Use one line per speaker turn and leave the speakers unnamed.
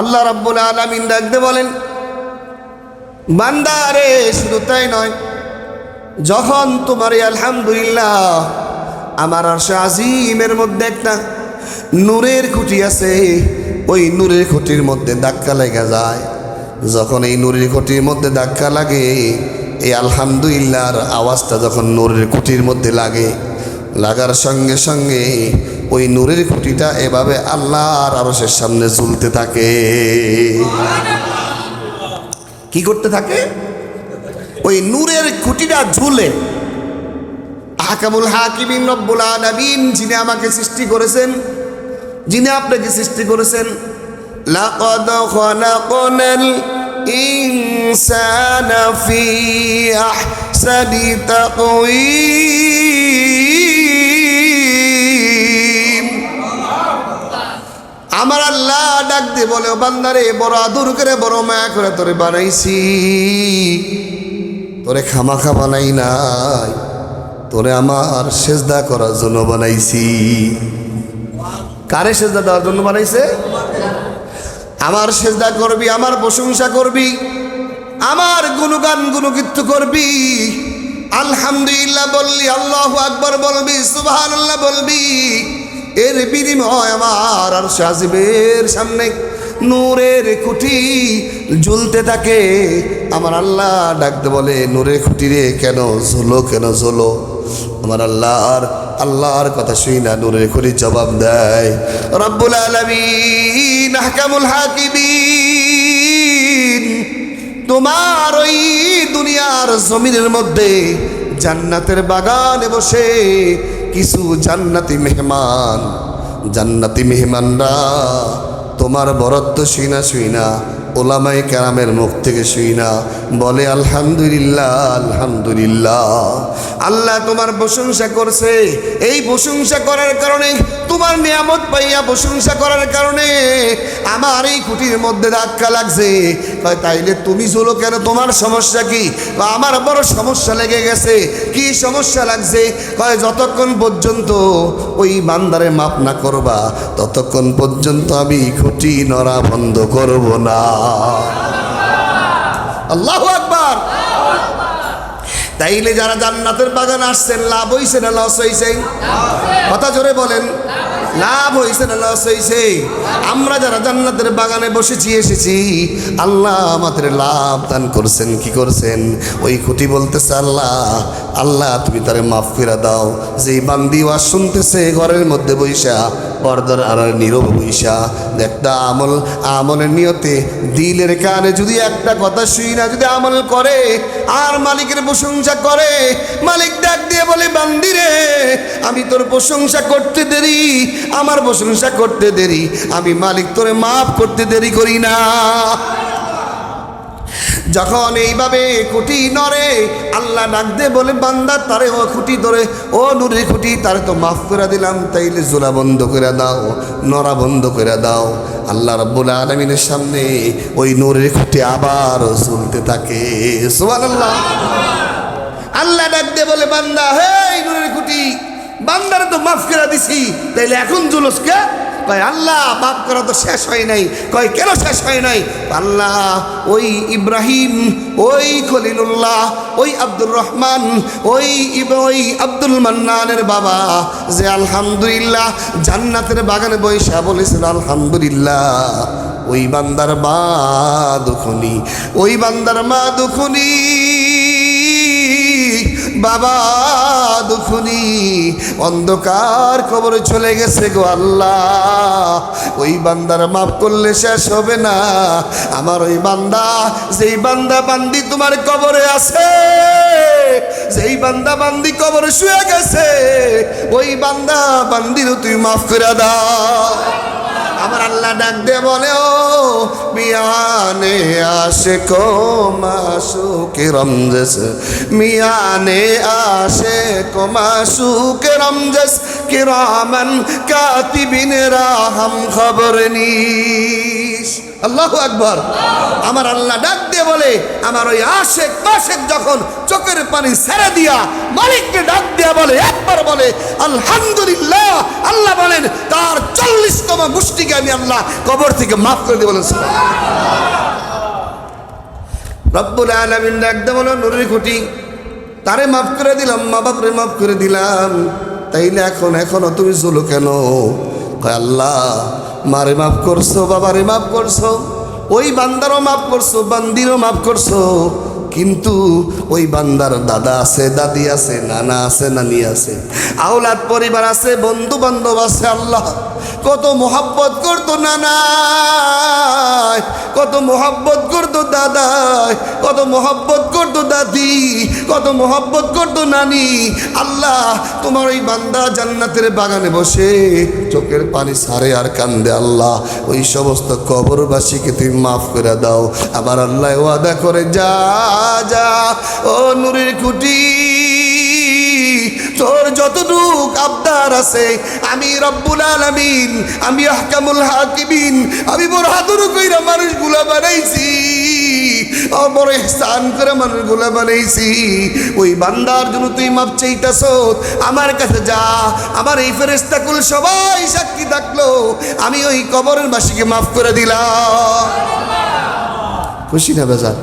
আল্লাহ রাব্বুল আলামিন ডাকতে বলেন, বান্দা রে শুধু তাই নয়, যখন তোমার আলহামদুলিল্লাহ আমার আরশে আজিমের মধ্যে একটা নূরের খুঁটি আছে, ওই নূরের খুঁটির মধ্যে ধাক্কা লেগে যায়। যখন এই নূরের খুঁটির মধ্যে ধাক্কা লাগে, এই আলহামদুলিল্লাহর আওয়াজটা যখন নূরের খুঁটির মধ্যে লাগে, লাগার সঙ্গে সঙ্গে ওই নূরের খুঁটিটা এভাবে আল্লাহর আরশের সামনে ঝুলতে থাকে। কি করতে থাকে? ওই নূরের খুঁটিটা ঝুলে। হাকামুল হাকিমিন রব্বুল আলামিন, যিনি আমাকে সৃষ্টি করেছেন, যিনি আপনাকে সৃষ্টি করেছেন, লাকাদ খালাকনাল ইনসানা ফি আহসানি তাকওয়িম। আমার আল্লাহ ডাক দিয়ে বলে, ও বান্দারে, বড় আদর করে, বড় মায়া করে তোরে বানাইছি। তোরে খামাখা বানাই নাই, তোরে আমার সেজদা করার জন্য বানাইছি। কারে সেজদা দেওয়ার জন্য বানাইছে? আমার সেজদা করবি, আমার প্রশংসা করবি, আমার গুণগান গুণগীত করবি। আলহামদুলিল্লাহ বললি, আল্লাহ আকবর বলবি আল্লাহ বলবি। এর বিনিময় আমার আর সাজিবের সামনে। নূরের খুঁটি ঝুলতে থাকে। আমার আল্লাহ ডাকতে বলে, নূরের খুঁটি রে, কেন ঝুলো কেন ঝুলো? আমার আল্লাহর আল্লাহর কথা শুই না, নূরের খুঁটি জবাব দেয়, রব্বুল আলমিন হাকামুল হাকিমিন, তোমার ওই দুনিয়ার জমিনের মধ্যে জান্নাতের বাগানে বসে কিছু জান্নাতি মেহমান। জান্নাতি মেহমানরা তোমার বরত্ব সিনা না শুই না ওলামাই কেরামের মুখ থেকে শুই না। বলে, আলহামদুলিল্লাহ আলহামদুলিল্লাহ। আল্লাহ তোমার প্রশংসা করছে। এই প্রশংসা করার কারণে, তোমার নিয়ামত পাইয়া প্রশংসা করার কারণে আমার এই খুঁটির মধ্যে ধাক্কা লাগছে। তাইলে তুমি চলো কেন? তোমার সমস্যা কি? আমার বড় সমস্যা লেগে গেছে। কি সমস্যা লাগছে? কয়, যতক্ষণ পর্যন্ত ওই বান্দারে মাপ না করবা, ততক্ষণ পর্যন্ত আমি খুঁটি নড়া বন্ধ করব না। আল্লাহ আকবার। তাইলে যারা জান্নাতের বাগান আসছেন লাভ হইছে না লস হইছে। কথা জোরে বলেন। লাভ হয়েছে না লস হয়েছে আমরা যারা জান্নাতের বাগানে বসেছি, এসেছি, আল্লাহ আমাদের লাভ দান করছেন। কি করছেন? ওই খুঁটি বলতেছে, আল্লাহ আল্লাহ, তুমি তারে মাফ করে দাও। যেই বান্দি ওয়াজ শুনতেছে, ঘরের মধ্যে বৈশা পর্দার আর নীরব বৈশা একটা আমল, আমলের নিয়তে দিলের কানে যদি একটা কথা শুই না, যদি আমল করে, আর মালিকের প্রশংসা করে, মালিক ডাক দিয়ে বলে বান্দিরে আমি তোর প্রশংসা করতে দেরি। আমার প্রশংসা করতে দেরি। আমি মালিক, তোরে মাফ করতে দেরি করি না। যখন এইভাবে খুঁটি নড়ে, আল্লাহ ডাক দে বলে, বান্দা, তারে ও খুঁটি ধরে, ও নুরের খুঁটি, তারে তো মাফ করে দিলাম। তাইলে জোড়া বন্ধ করে দাও, নড়া বন্ধ করে দাও। আল্লাহ রব্বুল আলমিনের সামনে ওই নূরের খুঁটি আবার চলতে থাকে। সুবহানাল্লাহ। আল্লাহ ডাক দে বলে, বান্দা হে নুরের খুঁটি বান্দারে তো মাফ করে দিছি। তাইলে এখন জুলুস কে? কয়, আল্লাহ, মাফ করা তো শেষ হয় নাই। কয়, কেন শেষ হয় নাই? আল্লাহ, ওই ইব্রাহিম, ওই খলিলুল্লাহ, ওই আব্দুর রহমান, ওই ওই আব্দুল মান্নানের বাবা যে আলহামদুলিল্লাহ জান্নাতের বাগানে বৈশা বলেছিল, আলহামদুলিল্লাহ, ওই বান্দার মা দুখনি, ওই বান্দার মা দুখনি। বাবা, দুখুনি। অন্ধকার কবরে চলে গেছে গো আল্লাহ। ওই বান্দার মাফ করলে শেষ হবে না। আমার ওই বান্দা, যেই বান্দা বান্দি তোমার কবরে আছে, যেই বান্দা বান্দি কবরে শুয়ে গেছে, ওই বান্দা বান্দিরও তুই মাফ করে দাও। আমার আল্লাহ ডাক দে বলে, ও মিয়ানে আসে কো মাসুকে রমজেস, মিয়ানে আসে কো মাসুকে রমজেস, কিরামান কাতিবিন রাহম খবর নিস। আল্লাহ আকবর। আমার আল্লাহ ডাক দিয়ে বলে, আমার ওই আশেক মাসেক যখন চোখের পানি ছেড়ে দিয়া মালিককে ডাক দিয়া বলে, একবার বলে, আলহামদুলিল্লাহ। আল্লাহ বলেন চল্লিশতম গোষ্ঠীকে আমি আল্লাহ কবর থেকে মাফ করে দিয়ে বলেন রব্বুল একদম হলো খুঁটি, তারে মাফ করে দিলাম, মা বাপরে মাফ করে দিলাম। তাইলে এখন, এখনও তুমি কেন? আল্লাহ, মারে মাফ করছ, বাবারে মাফ করছ, ওই বান্দারও মাফ করছ, বান্দিরও মাফ করছ, কিন্তু ওই বান্দার দাদা আছে, দাদি আছে, নানা আছে, নানি আছে, আওলাদ পরিবার আছে বন্ধু বান্ধব আছে, আল্লাহ। কত মোহাব্বত করতো নানা কত মোহাব্বত করতো দাদা কত মোহাব্বত করতো দাদি, কত মোহাব্বত করতো নানি। আল্লাহ, তোমার ওই বান্দা জান্নাতের বাগানে বসে চোখের পানি সারে আর কান্দে। আল্লাহ, ওই সমস্ত কবরবাসীকে তুমি মাফ করে দাও। আবার আল্লাহ ওয়াদা করে, যা যা, ও নুরের কুটি তোর যতটুক আবদার আছে, আমি রব্বুল আলামিন, আমি আহকামুল হাকিমিন, আমি বড় হাতুরু কইরা মানুষগুলা বানাইছি ও বড় করে মানুষগুলা বানাইছি। ওই বান্দার জন্য তুই মাপ চাইতাছ, আমার কাছে যা, আমার এই ফেরেস্তাকুল সবাই সাক্ষী থাকল, আমি ওই কবরের বাসীকে মাফ করে দিলাম। খুশি না বেজার?